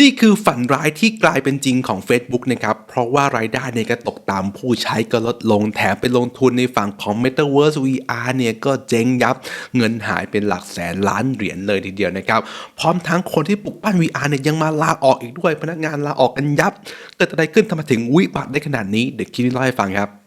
นี่คือฝันร้ายที่กลายเป็นจริงของ Facebook นะครับ เพราะว่ารายได้เนี่ยก็ตกตามผู้ใช้ก็ลดลง แถมไปลงทุนในฝั่งของ Metaverse VR เนี่ยก็เจ๊งยับ เงินหายเป็นหลักแสนล้านเหรียญเลยทีเดียวนะครับ พร้อมทั้งคนที่ปลุกปั้น VR เนี่ยยังมาลาออกอีกด้วย พนักงานลาออกกันยับ เกิดอะไรขึ้นทำไมถึงวิบัติได้ขนาดนี้ เดี๋ยวคิดเล่าให้ฟังครับ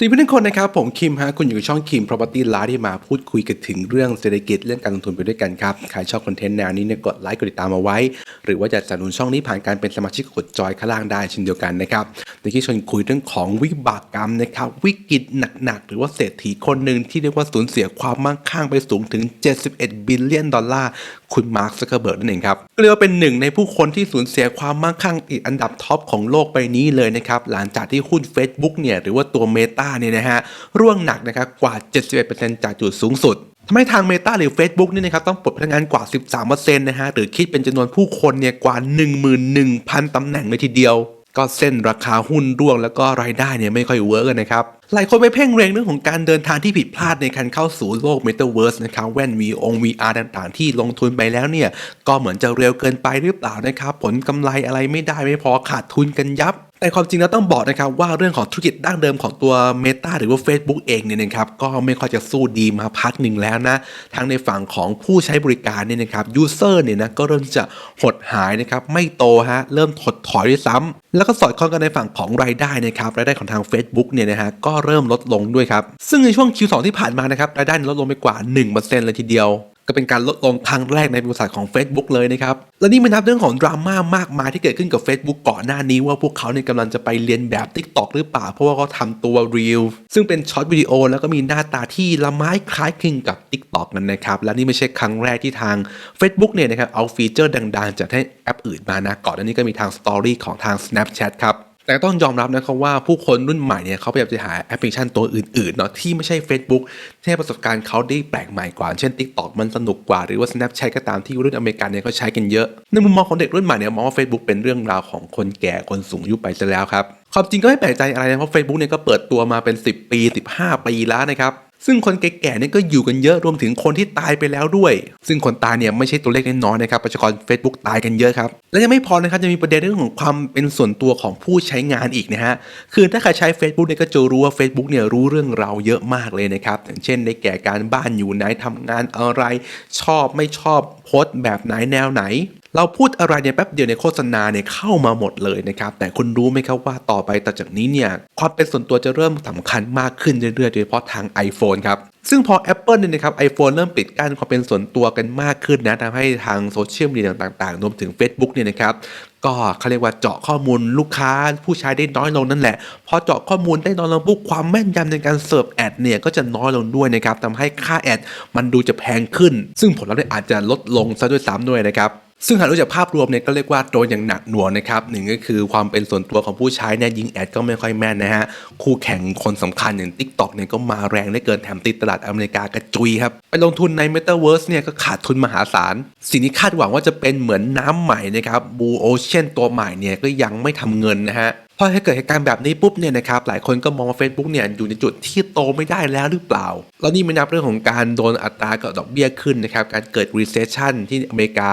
สวัสดีเพื่อนทุกคนนะครับ ผมคิมฮะคุณอยู่กับช่องคิม Property Live ที่มาพูดคุยกันถึงเรื่องเศรษฐกิจเรื่องการลงทุนไปด้วยกันครับ ใครชอบคอนเทนต์แนวนี้เนี่ยกดไลค์กดติดตามเอาไว้ หรือว่าจะสนับสนุนช่องนี้ผ่านการเป็นสมาชิกกดจอยข้างล่างได้เช่นเดียวกันนะครับในที่ชวนคุยเรื่องของวิบากกรรมนะครับวิกฤตหนักๆ หรือว่าเศรษฐีคนหนึ่งที่เรียกว่าสูญเสียความมั่งคั่งไปสูงถึง 71 บิลเลียนดอลลาร์คุณมาร์คซักเคอร์เบิร์กนั่นเองครับเรียกว่าเป็นหนึ่งในผู้คนที่สูญเสียความมั่งคั่งติดอันดับท็อปของโลกใบนี้เลยนะครับหลังจากที่หุ้น Facebook เนี่ยหรือว่าตัว Meta เนี่ยนะฮะร่วงหนักนะครับกว่า 71%จากจุดสูงสุดทำให้ทาง Meta หรือ Facebook นี่นะครับต้องปลดพนักงานกว่า 13%นะฮะหรือคิดเป็นจำนวนผู้คนเนี่ยกว่า 11,000 ตำแหน่งเลยทีเดียว ก็เส้นราคาหุ้นร่วงแล้วก็รายได้เนี่ยไม่ค่อยเวิร์กนนะครับหลายคนไปเพ่งเรงเรื่องของการเดินทางที่ผิดพลาดในการเข้าสู่โลก Metaverse นะครับแว่น VR VR ต่างๆ ที่ลงทุนไปแล้วเนี่ย ก็เหมือนจะเร็วเกินไปหรือเปล่านะครับ ผลกำไรอะไรไม่ได้ไม่พอขาดทุนกันยับ แต่ความจริงแล้วต้องบอกนะครับว่าเรื่องของธุรกิจดั้งเดิมของตัว Meta หรือว่า Facebook เองเนี่ยนะครับก็ไม่ค่อยจะสู้ดีมาพักหนึ่งแล้วนะ ทั้งในฝั่งของผู้ใช้บริการเนี่ยนะครับยูเซอร์เนี่ยนะก็เริ่มจะหดหายนะครับไม่โตฮะเริ่มถดถอยด้วยซ้ำแล้วก็สอดคล้องกันในฝั่งของรายได้นะครับรายได้ของทาง Facebook เนี่ยนะฮะก็เริ่มลดลงด้วยครับ ซึ่งในช่วง Q2 ที่ผ่านมานะครับรายได้ลดลงไปกว่า 1%เลยทีเดียว ก็เป็นการลดลงครั้งแรกในบริษัทของ Facebook เลยนะครับ และนี่ไม่นับเรื่องของดราม่ามากมายที่เกิดขึ้นกับ Facebook ก่อนหน้านี้ว่าพวกเขาเนี่ยกำลังจะไปเรียนแบบ TikTok หรือเปล่า เพราะว่าเขาทำตัว Reel ซึ่งเป็นช็อตวิดีโอแล้วก็มีหน้าตาที่ละไม้คล้ายคลึงกับ TikTok นั่นนะครับ และนี่ไม่ใช่ครั้งแรกที่ทาง Facebook เนี่ยนะครับเอาฟีเจอร์ดังๆจากให้แอปอื่นมานะก่อนหน้านี้ก็มีทาง Story ของทาง Snapchat ครับ แต่ต้องยอมรับนะครับว่าผู้คนรุ่นใหม่เนี่ยเขาพยายามจะหาแอปพลิเคชันตัวอื่นๆเนาะที่ไม่ใช่ Facebook ที่ให้ประสบการณ์เขาได้แปลกใหม่กว่า เช่น TikTok มันสนุกกว่าหรือว่า Snapchat ก็ตามที่รุ่นอเมริกันเนี่ยเขาใช้กันเยอะ ในมุมมองของเด็กรุ่นใหม่เนี่ยมองว่า Facebook เป็นเรื่องราวของคนแก่คนสูงอายุไปซะแล้วครับความจริงก็ไม่แปลกใจอะไรนะเพราะ Facebook เนี่ยก็เปิดตัวมาเป็น 10 ปี 15 ปีแล้วนะครับ ซึ่งคนแก่ๆเนี่ยก็อยู่กันเยอะรวมถึงคนที่ตายไปแล้วด้วย ซึ่งคนตายเนี่ยไม่ใช่ตัวเลขน้อยๆนะครับประชากร Facebook ตายกันเยอะครับ และยังไม่พอนะครับจะมีประเด็นเรื่องของความเป็นส่วนตัวของผู้ใช้งานอีกนะฮะคือถ้าใครใช้ Facebook เนี่ยก็จะรู้ว่า Facebook เนี่ยรู้เรื่องเราเยอะมากเลยนะครับอย่างเช่นในแก่การบ้านอยู่ไหนทำงานอะไร ชอบไม่ชอบโพสต์แบบไหนแนวไหน เราพูดอะไรเนี่ยแป๊บเดียวในโฆษณาเนี่ยเข้ามาหมดเลยนะครับ แต่คุณรู้ไหมครับว่าต่อไปต่อจากนี้เนี่ยความเป็นส่วนตัวจะเริ่มสำคัญมากขึ้นเรื่อยๆโดยเฉพาะทาง iPhone ครับซึ่งพอ Apple เนี่ยนะครับ iPhone เริ่มปิดกั้นความเป็นส่วนตัวกันมากขึ้นนะทำให้ทางโซเชียลมีเดียต่างๆรวมถึง Facebook เนี่ยนะครับก็เขาเรียกว่าเจาะข้อมูลลูกค้าผู้ใช้ได้น้อยลงนั่นแหละ พอเจาะข้อมูลได้น้อยลงปุ๊บความแม่นยำในการเสิร์ฟแอดเนี่ยก็จะน้อยลงด้วยนะครับทำให้ค่าแอดมันดูจะแพงขึ้น ซึ่งผลลัพธ์เนี่ยอาจจะลดลงซะด้วยซ้ำด้วยนะครับ ซึ่งหากดูจากภาพรวมเนี่ยก็เรียกว่าโดนอย่างหนักหน่วงนะครับหนึ่งก็คือความเป็นส่วนตัวของผู้ใช้เนี่ยยิงแอดก็ไม่ค่อยแม่นนะฮะคู่แข่งคนสำคัญอย่าง TikTok เนี่ยก็มาแรงได้เกินแถมติดตลาดอเมริกากระจุยครับไปลงทุนใน Metaverse เนี่ยก็ขาดทุนมหาศาล สิ่งที่คาดหวังว่าจะเป็นเหมือนน้ำใหม่นะครับ Blue Ocean ตัวใหม่เนี่ยก็ยังไม่ทำเงินนะฮะพอให้เกิดเหตุการณ์แบบนี้ปุ๊บเนี่ยนะครับหลายคนก็มองว่า Facebook เนี่ยอยู่ในจุดที่โตไม่ได้แล้วหรือเปล่า แล้วนี่ไม่นับเรื่องของการโดนอัตรากับดอกเบี้ยขึ้นนะครับการเกิด recession ที่อเมริกา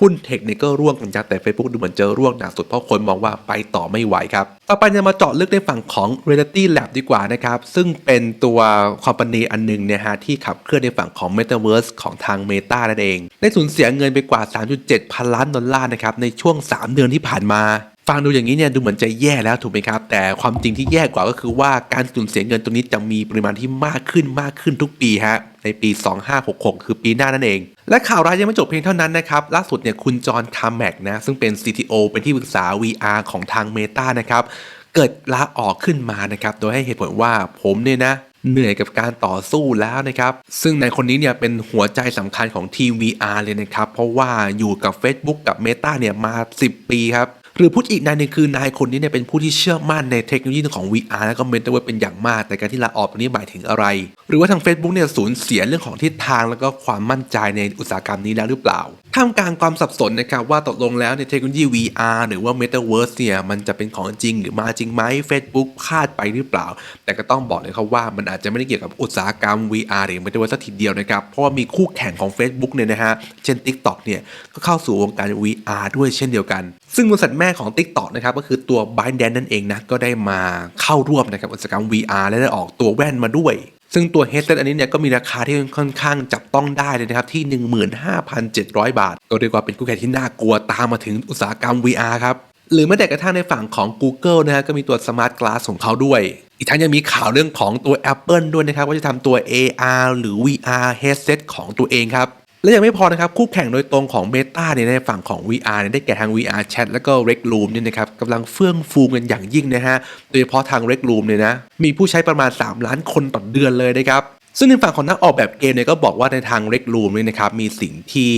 หุ้นเทคเนี่ยก็ร่วงกันยับแต่ Facebook ดูเหมือนจะร่วงหนักสุดเพราะคนมองว่าไปต่อไม่ไหวครับ ต่อไปเนี่ยมาเจาะลึกในฝั่งของ Reality Lab ดีกว่านะครับ ซึ่งเป็นตัวคอมพานีอันหนึงเนี่ยฮะที่ขับเคลื่อนในฝั่งของ Metaverse ของทาง Meta นั่นเอง ได้สูญเสียเงินไปกว่า 3.7 พันล้านดอลลาร์นะครับในช่วง 3 เดือนที่ผ่านมาฟังดูอย่างนี้เนี่ยดูเหมือนจะแย่แล้วถูกไหมครับ แต่ความจริงที่แย่กว่าก็คือว่าการสูญเสียเงินตรงนี้จะมีปริมาณที่มากขึ้นมากขึ้นทุกปีฮะ ในปี 2566 คือปีหน้านั่นเอง และข่าวร้ายยังไม่จบเพียงเท่านั้นนะครับ ล่าสุดเนี่ยคุณจอห์นคาร์แมกนะ ซึ่งเป็น CTO เป็นที่ปรึกษา VR ของทาง Meta นะครับ เกิดลาออกขึ้นมานะครับ โดยให้เหตุผลว่าผมเนี่ยนะเหนื่อยกับการต่อสู้แล้วนะครับ ซึ่งในคนนี้เนี่ยเป็นหัวใจสำคัญของทีม VR เลยนะครับ เพราะว่าอยู่กับ Facebook กับ Meta เนี่ยมา 10 ปีครับ หรือพูดอีกนายหนึ่งคือนายคนนี้เนี่ยเป็นผู้ที่เชื่อมั่นในเทคโนโลยีของ VR และก็ Metaverse เป็นอย่างมาก แต่การที่ลาออกตรงนี้หมายถึงอะไร หรือว่าทาง Facebook เนี่ยสูญเสียเรื่องของทิศทางแล้วก็ความมั่นใจในอุตสาหกรรมนี้แล้วหรือเปล่า ท่ามกลางความสับสนนะครับว่าตกลงแล้วในยเทคโนโลยี VR หรือว่า Metaverse เนี่ยมันจะเป็นของจริงหรือมาจริงไหม Facebook คาดไปหรือเปล่า แต่ก็ต้องบอกเลยครับว่ามันอาจจะไม่ได้เกี่ยวกับอุตสาหกรรม VR หรือ Metaverse สักทีเดียวนะครับ เพราะว่ามีคู่แข่งของ Facebook เนี่ยนะฮะเช่น TikTok เนี่ยก็เข้าสู่วงการ VR ด้วยเช่นเดียวกัน ซึ่งบริษัทแม่ของ TikTok นะครับก็คือตัว ByteDance นั่นเองนะก็ได้มาเข้าร่วมนะครับอุตสาหกรรม VR และได้ออกตัวแว่นมาด้วย ซึ่งตัวเฮดเซตอันนี้เนี่ยก็มีราคาที่ค่อนข้างจับต้องได้เลยนะครับ ที่ 15,700 บาท ก็เรียกว่าเป็นคู่แข่งที่น่ากลัวตามมาถึงอุตสาหกรรม VR ครับหรือแม้แต่กระทั่งในฝั่งของ Google นะฮะก็มีตัว Smart Glass ของเขาด้วย อีกทั้งยังมีข่าวเรื่องของตัว Apple ด้วยนะครับว่าจะทำตัว AR หรือ VR headset ของตัวเองครับ และยังไม่พอนะครับ คู่แข่งโดยตรงของ Meta เนี่ยในฝั่งของ VR เนี่ยได้แก่ทาง VR Chat แล้วก็ Rec Room เนี่ยนะครับกำลังเฟื่องฟูกันอย่างยิ่งนะฮะ โดยเฉพาะทาง Rec Room เนี่ยนะ มีผู้ใช้ประมาณ 3 ล้านคนต่อเดือนเลยนะครับซึ่งในฝั่งของนักออกแบบเกมเนี่ยก็บอกว่าในทาง Rec Room เนี่ยนะครับมีสิ่งที่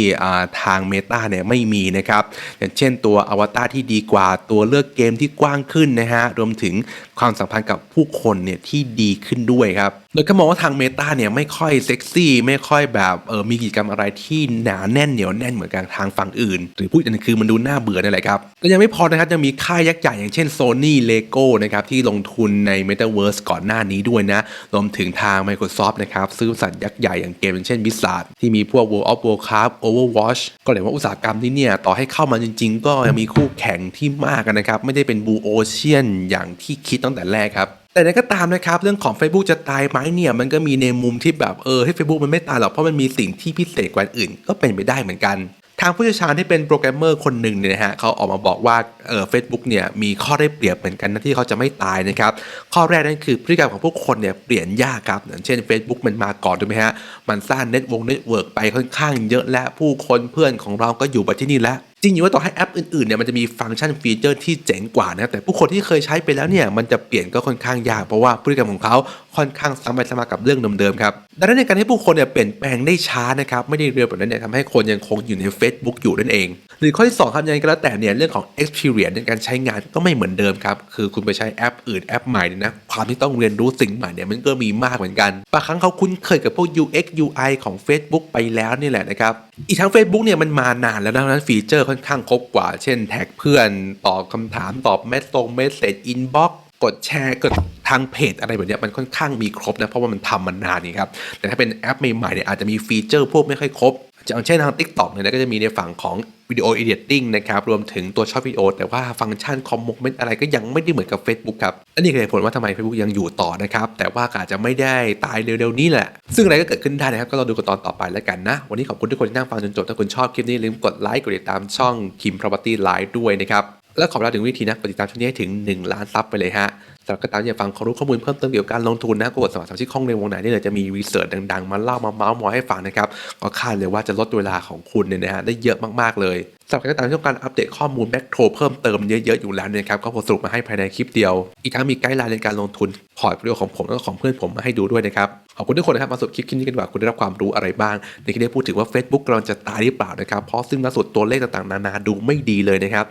ทาง Meta เนี่ยไม่มีนะครับอย่างเช่นตัวอวตารที่ดีกว่าตัวเลือกเกมที่กว้างขึ้นนะฮะรวมถึงความสัมพันธ์กับผู้คนเนี่ยที่ดีขึ้นด้วยครับโดยก็มองว่าทาง Meta เนี่ยไม่ค่อยเซ็กซี่ ไม่ค่อยแบบเออมีกิจกรรมอะไรที่หนาแน่นเหนียวแน่นเหมือนกับทางฝั่งอื่น หรือพูดอีกอย่างคือมันดูน่าเบื่อนั่นแหละครับก็ยังไม่พอนะครับยังมีค่ายยักษ์ใหญ่อย่างเช่น Sony Lego นะครับที่ลงทุนใน Metaverse ก่อนหน้านี้ด้วยนะรวมถึงทาง Microsoft นะครับซื้อบริษัทยักษ์ใหญ่อย่างเกมอย่างเช่น Blizzard ที่มีพวก World of Warcraft Overwatch ก็เลยว่าอุตสาหกรรมที่เนี่ยต่อให้เข้ามาจริง ๆ ก็ยังมีคู่แข่งที่มากนะครับไม่ได้เป็น Blue Ocean อย่างที่คิดตั้งแต่แรกครับ แต่นั้นก็ตามนะครับเรื่องของ Facebook จะตายไหมเนี่ยมันก็มีในมุมที่แบบเออให้ Facebook มันไม่ตายหรอกเพราะมันมีสิ่งที่พิเศษกว่าอื่น ก็เป็นไปได้เหมือนกัน ทางผู้เชี่ยวชาญที่เป็นโปรแกรมเมอร์คนหนึ่งเนี่ยนะฮะเขาออกมาบอกว่าเออเฟซบุ๊กเนี่ยมีข้อได้เปรียบเหมือนกันนะที่เขาจะไม่ตายนะครับข้อแรกนั่นคือพฤติกรรมของผู้คนเนี่ยเปลี่ยนยากครับอย่างเช่น Facebook มันมาก่อนถูกไหมฮะมันสร้างเน็ตวงเน็ตเวิร์กไปค่อนข้างเยอะและผู้คนเพื่อนของเราก็อยู่ไปที่นี่แล้ว จริงอยู่ว่าต่อให้แอปอื่นๆเนี่ยมันจะมีฟังก์ชันฟีเจอร์ที่เจ๋งกว่านะครับแต่ผู้คนที่เคยใช้ไปแล้วเนี่ยมันจะเปลี่ยนก็ค่อนข้างยากเพราะว่าพฤติกรรมของเขาค่อนข้างซ้ำไปซ้ำมากับเรื่องเดิมๆครับดังนั้นในการให้ผู้คนเนี่ยเปลี่ยนแปลงได้ช้านะครับไม่ได้เร็วแบบนั้นเนี่ยทำให้คนยังคงอยู่ใน Facebook อยู่นั่นเอง หรือข้อที่สองครับยังไงก็แล้วแต่เนี่ยเรื่องของ experience ในการใช้งานก็ไม่เหมือนเดิมครับคือคุณไปใช้แอปอื่นแอปใหม่เนี่ยนะความที่ต้องเรียนรู้สิ่งใหม่เนี่ยมันก็มีมากเหมือนกันบางครั้งเขาคุ้นเคยกับพวก UX UI ของ Facebook ไปแล้วนี่แหละนะครับอีกทั้ง Facebook เนี่ยมันมานานแล้วดังนั้นฟีเจอร์ค่อนอนข้างครบกว่า เช่น แท็กเพื่อนตอบคำถามตอบเมสตรงเมสเซจอินบ็อกกดแชร์กดทางเพจอะไรแบบนี้มันค่อนข้างมีครบนะเพราะว่ามันทำมานานนี่ครับแต่ถ้าเป็นแอปใหม่ๆเนี่ยอาจจะมีฟีเจอร์พวกไม่ค่อยครบ อย่างเช่นทาง TikTok เนี่ยก็จะมีในฝั่งของวิดีโอ editing นะครับรวมถึงตัวช็อตวิดีโอแต่ว่าฟังก์ชันคอมมนต์อะไรก็ยังไม่ได้เหมือนกับ Facebook ครับอันนี้คือเหตุผลว่าทำไม Facebook ยังอยู่ต่อนะครับแต่ว่าอาจจะไม่ได้ตายเร็วๆนี้แหละ ซึ่งอะไรก็เกิดขึ้นได้นะครับก็รอดูกันตอนต่อไปแล้วกันนะ วันนี้ขอบคุณทุกคนที่นั่งฟังจนจบถ้าคุณชอบคลิปนี้อย่าลืมกดไลค์กดติดตามช่อง Kim Property Live ด้วยนะครับและขอเวลาถึงวิธีนะกดติดตามช่องนี้ให้ถึง 1 ล้านซับไปเลยฮะ สำหรับก็ตามอยากฟังความรู้ข้อมูลเพิ่มเติมเกี่ยวกับการลงทุนนะก็กดสมัครสมาชิกห้องในวงไหนนี่เลยจะมีรีเสิร์ชดังๆ มาเล่ามาเมาส์มอยให้ฟังนะครับก็คาดเลยว่าจะลดเวลาของคุณเนี่ยนะฮะได้เยอะมากๆเลยสำหรับใครก็ตามต้องการอัปเดตข้อมูลแบ็กโทรเพิ่มเติมเยอะๆอยู่แล้วเนี่ยนะครับก็ผมสรุปมาให้ภายในคลิปเดียว อีกทั้งมีไกด์ไลน์ในการลงทุนพอร์ตวิดีโอของผมแล้วก็ของเพื่อนผมมาให้ดูด้วยนะครับขอบคุณทุกคนนะครับมาสุดคลิปนี้กันดีกว่าคุณได้รับความรู้อะไรบ้าง ในคลิปนี้พูดถึงว่า Facebook กำลังจะตายหรือเปล่านะครับเพราะซึ่งล่าสุดตัวเลขต่างๆ นานาดูไม่ดีเลยนะครับ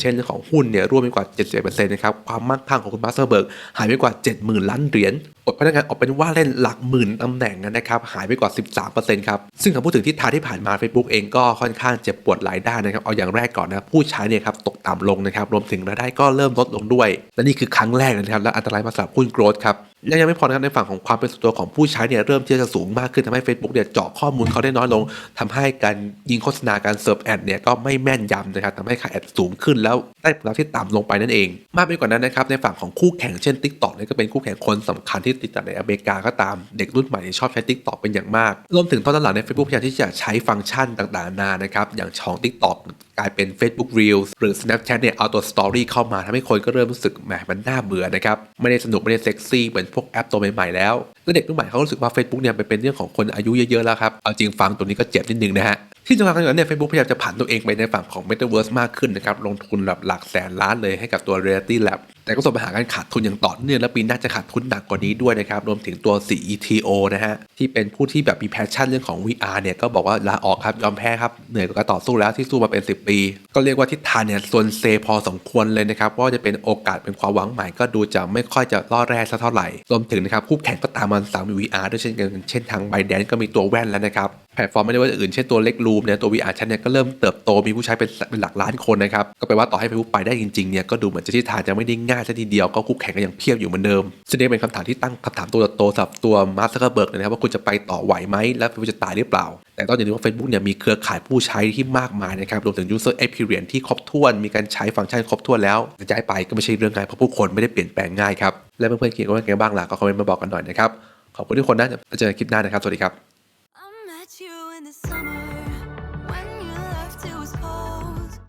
เช่นเรื่องของหุ้นเนี่ยร่วมไปกว่า 70%นะครับความมั่งคั่งของคุณมาสเตอร์เบิร์กหายไปกว่า 70,000 ล้านเหรียญ อดพนักงานออกเป็นว่าเล่นหลักหมื่นตำแหน่งนะครับหายไปกว่า 13%ครับซึ่งคำพูดถึงทิศทางที่ผ่านมา Facebook เองก็ค่อนข้างเจ็บปวดหลายด้านนะครับเอาอย่างแรกก่อนนะผู้ใช้เนี่ยครับตกต่ำลงนะครับรวมถึงรายได้ก็เริ่มลดลงด้วย และนี่คือครั้งแรกนะครับและอันตรายมาสำหรับหุ้นโกรดครับและยังไม่พอนะครับในฝั่งของความเป็นส่วนตัวของผู้ใช้เนี่ยเริ่มที่จะสูงมากขึ้นทำให้ Facebook เนี่ยเจาะข้อมูลเขาได้น้อยลงทำให้การยิงโฆษณาการเสิร์ฟแอดเนี่ยก็ไม่แม่นยำนะครับทำให้ค่าแอดสูงขึ้นแล้วได้ผลลัพธ์ที่ต่ำลงไปนั่นเอง มากไปกว่านั้นนะครับในฝั่งของคู่แข่งเช่น TikTok เนี่ยก็เป็นคู่แข่งคนสำคัญที่ติดตามในอเมริกาก็ตามเด็กรุ่นใหม่ชอบใช้ TikTok เป็นอย่างมาก รวมถึงตอนหลังใน Facebook พยายามที่จะใช้ฟังก์ชันต่างๆนานานะครับอย่างช่อง TikTok กลายเป็น Facebook Reels หรือ Snapchat เนี่ยเอาตัว Story เข้ามาทำให้คนก็เริ่มรู้สึกแหมมันน่าเบื่อนะครับไม่ได้สนุกไม่ได้เซ็กซี่เหมือนพวกแอปตัวใหม่ๆแล้วและเด็กรุ่นใหม่เขารู้สึกว่า Facebook เนี่ยเป็นเรื่องของคนอายุเยอะๆแล้วครับเอาจริงฟังตัวนี้ก็เจ็บนิดนึงนะฮะ ที่สำคัญกว่านั้นเนี่ย Facebook พยายามจะผันตัวเองไปในฝั่งของ Metaverse มากขึ้นนะครับ ลงทุนแบบหลักแสนล้านเลยให้กับตัว Reality Lab แต่ก็ส่งปัญหาการขาดทุนอย่างต่อเนื่องและปีหน้าจะขาดทุนหนักกว่านี้ด้วยนะครับ รวมถึงตัว CETO นะฮะ ที่เป็นผู้ที่แบบมีแพชชั่นเรื่องของ VR เนี่ย ก็บอกว่าลาออกครับ ยอมแพ้ครับ เหนื่อยกับการต่อสู้แล้วที่สู้มาเป็น 10 ปี ก็เรียกว่าทิศทางเนี่ยส่วนเซพอสมควรเลยนะครับว่าจะเป็นโอกาสเป็นความหวังใหม่ก็ดูจะไม่ค่อยจะล่อแร่สักเท่าไหร่รวมถึงนะครับคู่แข่งก็ตามมาสาม VR ด้วยเช่นกันเช่นทางไบแดนก็มีตัวแว่นแล้วนะครับ แพลตฟอร์มไม่ได้ว่าอื่นเช่นตัวเล็กรูมเนี่ยตัว VR Chat เนี่ยก็เริ่มเติบโตมีผู้ใช้เป็นเป็นหลักล้านคนนะครับก็แปลว่าต่อให้ Facebook ไปได้จริงๆเนี่ยก็ดูเหมือนจะทิศทางจะไม่ได้ง่ายซะทีเดียวก็คู่แข่งก็ยังเพียบอยู่เหมือนเดิมซึ่งนี่เป็นคำถามที่ตั้งคำถามตัวโตสำหรับตัวมาร์คซักเกอร์เบิร์กนะครับว่าคุณจะไปต่อไหวไหมและ Facebook จะตายหรือเปล่า แต่ต้องอย่าลืมว่า Facebook เนี่ยมีเครือข่ายผู้ใช้ที่มากมายนะครับรวมถึง user experience ที่ครบถ้วน มีการใช้ฟังก์ชันครบถ้วนแล้วจะย้ายไปก็ไม่ใช่เรื่องง่ายเพราะผู้คนไม่ได้เปลี่ยนแปลงง่ายครับและเพื่อนๆคิดว่าไงบ้างล่ะก็คอมเมนต์มาบอกกันหน่อยนะครับขอบคุณทุกคนนะเจอกันคลิปหน้านะครับสวัสดีครับ